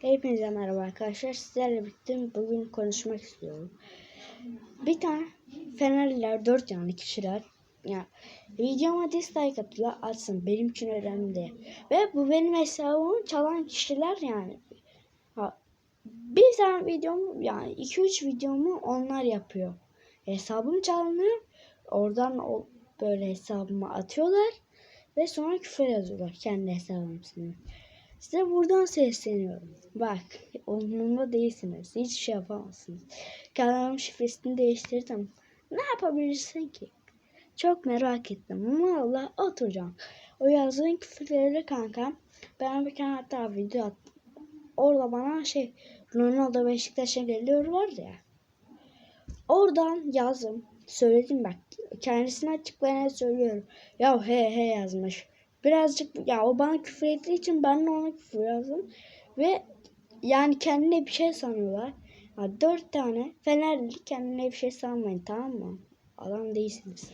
Hepinize merhaba arkadaşlar. Sizlerle birlikte bugün konuşmak istiyorum. Bir tane Fenerliler, dört tane kişiler ya videoma dislike attılar atsın. Benim için önemli. Ve bu benim hesabımı çalan kişiler yani. Ha, bir tane videomu yani 2-3 videomu onlar yapıyor. Hesabım çalınıyor. Oradan o böyle hesabıma atıyorlar. Ve sonra küfür yazıyorlar kendi hesabım senin. Size buradan sesleniyorum. Bak, umurumda değilsiniz. Hiçbir şey yapamazsınız. Kanalım şifresini değiştirdim. Ne yapabilirsin ki? Çok merak ettim. Ama Allah oturacağım. O yazdığın küfürleri kanka. Ben bir tane hatta video attım. Orada bana şey Ronaldo Beşiktaş'a geliyor var ya. Oradan yazdım. Söyledim bak. Kendisine açıklayana söylüyorum. Ya he he yazmış. Birazcık ya o bana küfür ettiği için ben de ona küfür yazdım. Ve yani kendine bir şey sanıyorlar. Ya dört tane Fenerli kendine bir şey sanmayın tamam mı? Adam değilsiniz.